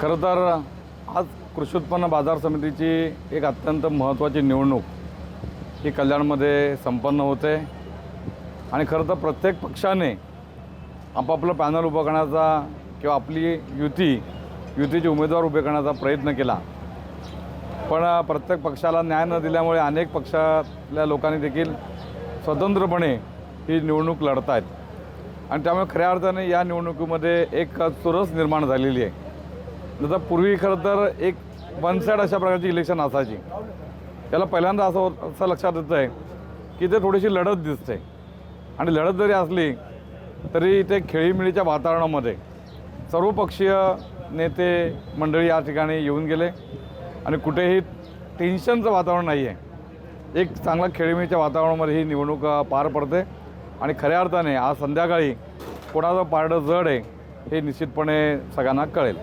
खरं तर आज कृषी उत्पन्न बाजार समितीची एक अत्यंत महत्त्वाची निवडणूक ही कल्याणमध्ये संपन्न होते. आणि खरं तर प्रत्येक पक्षाने आपापलं पॅनल उभं करण्याचा किंवा आपली युती युतीचे उमेदवार उभे करण्याचा प्रयत्न केला. पण प्रत्येक पक्षाला न्याय न दिल्यामुळे अनेक पक्षातल्या लोकांनी देखील स्वतंत्रपणे ही निवडणूक लढत आहेत आणि त्यामुळे खऱ्या अर्थाने या निवडणुकीमध्ये एक चुरस निर्माण झालेली आहे. जसं पूर्वी खरं तर एक वन साईड अशा प्रकारची इलेक्शन असायची. त्याला पहिल्यांदा असं असं लक्षात येतं आहे की ते थोडीशी लढत दिसते. आणि लढत जरी असली तरी इथे खेळीमिळीच्या वातावरणामध्ये सर्वपक्षीय नेते मंडळी या ठिकाणी येऊन गेले. आणि कुठेही टेन्शनचं वातावरण नाही आहे एक चांगला खेळीमिळीच्या वातावरणामध्ये ही निवडणूक पार पडते. आणि खऱ्या अर्थाने आज संध्याकाळी कोणाचं पारडं जड आहे हे निश्चितपणे सगळ्यांना कळेल.